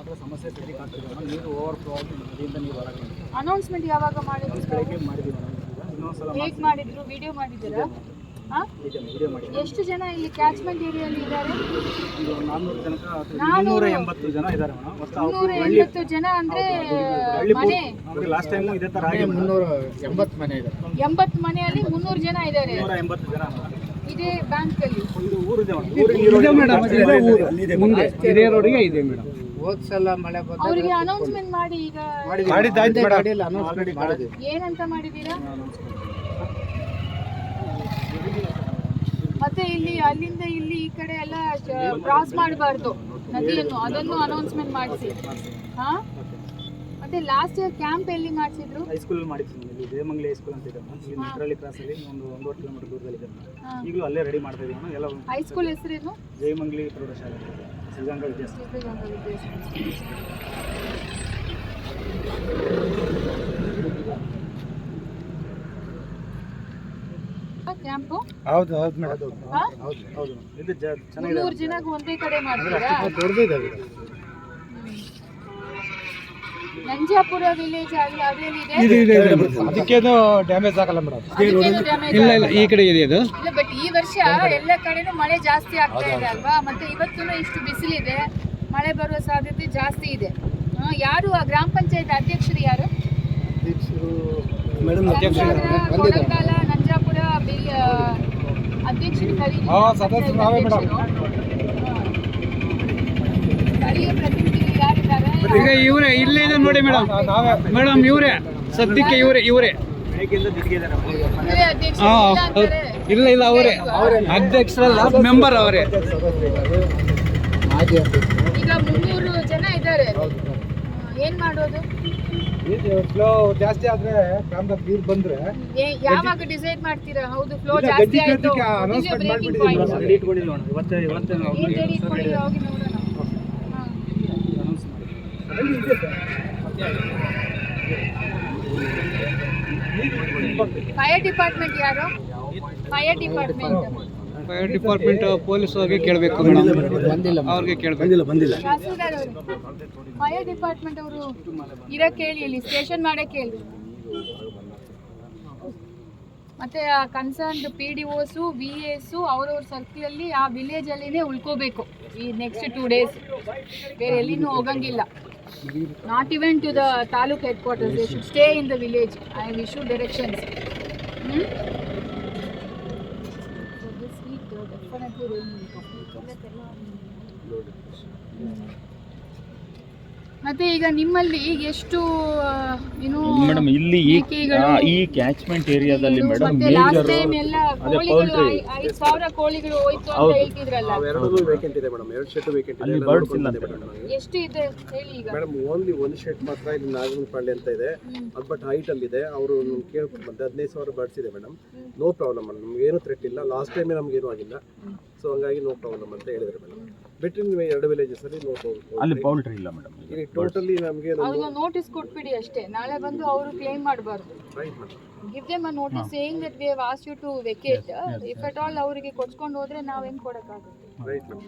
ಮಾತ್ರ ಸಮಸ್ಯೆ ಸರಿ ಆಗ್ತಿದೆ ನೀರು ಓವರ್ ಫ್ಲೋ ಆಗಿ ನದಿಯಿಂದ ನೀರು ಹೊರಗೆ ಅನೌನ್ಸ್ಮೆಂಟ್ ಯಾವಾಗ ಮಾಡಿದ್ರು ಬೆಳಗ್ಗೆ ಮಾಡಿದ್ವಿ ಇನ್ನೊಂದ್ಸಲ ಹೇಗ್ ಮಾಡಿದ್ರು ವಿಡಿಯೋ ಮಾಡಿದ್ದೀರಾ? ಎಷ್ಟು ಜನ ಇಲ್ಲಿ ಕ್ಯಾಚ್ಮೆಂಟ್ ಏರಿಯಲ್ಲಿ ಇದ್ದಾರೆ? ನಾನ್ನೂರು ಜನಕ ಇನ್ನೂರ ಎಂಬತ್ತು ಜನ ಇದ್ದಾರೆ ಮೇಡಮ್. ಎಂಬತ್ತು ಜನ ಅಂದ್ರೆ ಮನೆ. ಲಾಸ್ಟ್ ಟೈಮ್ ಇದೇ ತರ ಆಗಿ ಮುನ್ನೂರ ಎಂಬತ್ತು ಮನೆ ಇದೆ. ಎಂಬತ್ತು ಮನೆಯಲ್ಲಿ ಮುನ್ನೂರು ಜನ ಇದ್ದಾರೆ. ಎಂಬತ್ತು ಜನ ಇದೇ ಬ್ಯಾಂಕ್ ಅಲ್ಲಿ. ಇದು ಊರಿದೆ ಮೇಡಮ್ ಹಿರಿಯ ರೋಡಿಗೆ ಇದೆ ಮೇಡಮ್. ಹೋದ್ ಸಲ ಮಳೆ ಅವರಿಗೆ ಅನೌನ್ಸ್ಮೆಂಟ್ ಮಾಡಿ ಈಗ ಮಾಡಿದ್ದಾಯ್ತು ಮೇಡಮ್. ಅನೌನ್ಸ್ಮೆಂಟ್ ಮಾಡಿದ್ವಿ ಏನಂತ ಮಾಡಿದ್ದೀರಾ? ಮತ್ತೆ ಇಲ್ಲಿ ಅಲ್ಲಿಂದ ಇಲ್ಲಿ ಈ ಕಡೆ ಎಲ್ಲ ಕ್ರಾಸ್ ಮಾಡಬಾರ್ದು ನದಿಯನ್ನು ಅದನ್ನು ಅನೌನ್ಸ್ಮೆಂಟ್ ಮಾಡಿಸಿ. ಹಾ? ಮತ್ತೆ ಲಾಸ್ಟ್ ಇಯರ್ ಕ್ಯಾಂಪ್ ಎಲ್ಲಿ ಮಾಡಿಸಿದ್ರು? ಹೈಸ್ಕೂಲ್ ಮಾಡಿದ್ವಿ ಇಲ್ಲಿ ದೇವಮಂಗಲಿ ಹೈಸ್ಕೂಲ್ ಅಂತ ಇದೆ ಇಲ್ಲಿ ಇಲ್ಲಿ ಕ್ರಾಸ್ ಅಲ್ಲಿ ಒಂದು ಒಂದೂವರೆ ಕಿಲೋಮೀಟರ್ ದೂರದಲ್ಲಿ ಇದೆ ಈಗಲೂ ಅಲ್ಲೇ ರೆಡಿ ಮಾಡ್ತಾ ಇದೀವಿ ಎಲ್ಲ ಎಲ್ಲ ಹೈಸ್ಕೂಲ್ ಹೆಸರೇನು? ಜಯಮಂಗಲಿ ಪ್ರೌಢಶಾಲೆ. ಕ್ಯಾಂಪು ಹೌದು ಹೌದು ಮೇಡಮ್. ಹಾ? ಹೌದು. ಹೌದು ಇದು ಜ ಮೂರು ಮುನ್ನೂರು ಜನಕ್ಕೆ ಒಂದೇ ಕಡೆ ಮಾಡ್ತೀರಾ? ದೊಡ್ಡದಿದೆ ನಂಜಾಪುರ ವಿಲೇಜ್ ಅಲ್ಲಿ ಅದೇನಿದೆ? ಅದಕ್ಕೇನು ಡ್ಯಾಮೇಜ್ ಆಗಲ್ಲ ಮೇಡಮ್ ಅದಕ್ಕೇನು damage ಇಲ್ಲ ಇಲ್ಲ ಈ ಕಡೆ ಇದೆ ಅದು. ಇಲ್ಲ ಬಟ್ ಈ ವರ್ಷ ಎಲ್ಲ ಕಡೆನೂ ಮಳೆ ಜಾಸ್ತಿ ಆಗ್ತಾ ಇದೆ ಅಲ್ವಾ? ಮತ್ತೆ ಇವತ್ತೂ ಇಷ್ಟು ಬಿಸಿಲಿದೆ. ಮಳೆ ಬರುವ ಸಾಧ್ಯತೆ ಜಾಸ್ತಿ ಇದೆ. ಆ, ಯಾರು ಆ ಗ್ರಾಮ ಪಂಚಾಯತ್ ಅಧ್ಯಕ್ಷರು ಯಾರು? ಮೇಡಮ್ ನಂಜಾಪುರ, ಆ, ಅಧ್ಯಕ್ಷರು ಕರೀರಿ. ಹಾ, ಸದಸ್ಯರು ನಾವೇ ಮೇಡಮ್. ಸ್ಥಳೀಯ ಈಗ ಇವರೇ ಇಲ್ಲೇ ಇದೆ ನೋಡಿ ಮೇಡಮ್. ಮೇಡಮ್ ಇವರೇ ಸದ್ಯಕ್ಕೆ ಇವರೇ ಇವರೇ. ಇಲ್ಲ ಇಲ್ಲ ಇಲ್ಲ ಅವರೇ. ಅಧ್ಯಕ್ಷರಲ್ಲ ಮೆಂಬರ್ ಅವರೇ. ಈಗ ಮುನ್ನೂರು ಜನ ಇದ್ದಾರೆ. ಏನ್ ಮಾಡೋದು? ಫ್ಲೋ ಜಾಸ್ತಿ ಆದ್ರೆ ಗ್ರಾಮದಾಗ ನೀರು ಬಂದ್ರೆ ಯಾವಾಗ ಡಿಸೈಡ್ ಮಾಡ್ತೀರಾ? ಹೌದು ಫ್ಲೋ ಜಾಸ್ತಿ ಆಯ್ತು. ಇವತ್ತೇ ಇವತ್ತೇ ನಾವು ಏನ್ ರೆಡಿ ಇಟ್ಕೊಂಡಿದ್ದೀವಿ ಹೋಗಿ ನೋಡೋಣ ಹಾ. ಅನೌನ್ಸ್ ಮಾಡಿ ಫೈರ್ ಡಿಪಾರ್ಟ್ಮೆಂಟ್ ಯಾರು? Fire department fire department police ಅವ್ರಿಗೆ ಕೇಳಬೇಕು ಮೇಡಮ್. ಅವ್ರಿಗೆ ಕೇಳಬೇಕು. ಬಂದಿಲ್ಲ ಫೈರ್ ಡಿಪಾರ್ಟ್ಮೆಂಟ್ ಅವರು. ಇರೋ ಕೇಳಿ ಇಲ್ಲಿ ಸ್ಟೇಷನ್ ಮಾಡೇ ಹೇಳಿ ಮತ್ತೆ concerned P D Os V S ಅವ್ರವ್ರ ಸರ್ಕಲಲ್ಲಿ ಆ ವಿಲೇಜಲ್ಲಿನೇ ಉಳ್ಕೋಬೇಕು ಈ ನೆಕ್ಸ್ಟ್ ಟೂ ಡೇಸ್ ಬೇರೆ ಎಲ್ಲಿನೂ ಹೋಗಂಗಿಲ್ಲ. Not even to the taluk headquarters. They should stay in the village. I have issue directions. Hmm? ಮತ್ತೆ ಈಗ ನಿಮ್ಮಲ್ಲಿ ಎಷ್ಟು ಏನು ಮೇಡಮ್ ಇಲ್ಲಿ ಈ ಈ ಕ್ಯಾಚ್ಮೆಂಟ್ ಏರಿಯಾದಲ್ಲಿ ಮೇಡಮ್ ಮೇಜರ್ ಟೈಮ್ ಎಲ್ಲ ಅದೇ ಐದ್ ಸಾವಿರ ಕೋಳಿಗಳು ಹೋಯ್ತು ಅಂತ. ಹೇಳ್ತಿದ್ರಲ್ಲ? ಎರಡು ವೇಕೆಂಟ್ ಇದೆ ಮೇಡಮ್. ಎರಡು ಶೆಡ್ ವೇಕೆಂಟ್ ಇದೆ. birds ಇಲ್ಲ ಅಂತ. ಎಷ್ಟು ಇದೆ? ಹೇಳಿ ಈಗ. ಮೇಡಮ್ ಓನ್ಲಿ ಒಂದು ಶೆಟ್ ಮಾತ್ರ ಇಲ್ಲಿ ನಾಗಮನ್ ಪಾಂಡೆ ಅಂತ ಇದೆ. ಅದು ಬಟ್ ಹೈಟ್ ಅಲ್ಲಿ ಇದೆ. ಅವರು ಕೇಳ್ಕೊಂಡು ಬಂದೆ. ಹದಿನೈದು ಸಾವಿರ ಬರ್ಡ್ಸ್ ಇದೆ ಮೇಡಮ್. No problem madam. ನಮ್ಗೆ ಏನು ಥ್ರೆಟ್ ಇಲ್ಲ. ಲಾಸ್ಟ್ ಟೈಮೇ ನಮ್ಗೆ ಏನೂ ಆಗಿಲ್ಲ. ಸೊ ಹಂಗಾಗಿ ನೋ ಪ್ರಾಬ್ಲಮ್ ಅಂತ ಹೇಳಿದ್ರು ಮೇಡಮ್. ಬಿಟ್ಟರೆ ನೀವು ಎರಡು ವಿಲೇಜಸ್ ಅಲ್ಲಿ ನೋಡ್ಬೋದು ಅಲ್ಲಿ ಪೌಲ್ಟ್ರಿ ಇಲ್ಲ ಮೇಡಮ್ ಇಲ್ಲಿ ಟೋಟಲಿ ನಮಗೆ ಅವ್ರಿಗೆ ನೋಟಿಸ್ ಕೊಟ್ಬಿಡಿ ಅಷ್ಟೇ. ನಾಳೆ ಬಂದು ಅವರು ಕ್ಲೇಮ್ ಮಾಡಬಾರ್ದು. Give them a notice saying that we have ask you to vacate if at all ಅವರಿಗೆ ಕೊಡ್ಸ್ಕೊಂಡು ಹೋದ್ರೆ ನಾವ್ ಹೆಂಗ್ ಕೊಡಕ್ಕಾಗುತ್ತೆ? Right madam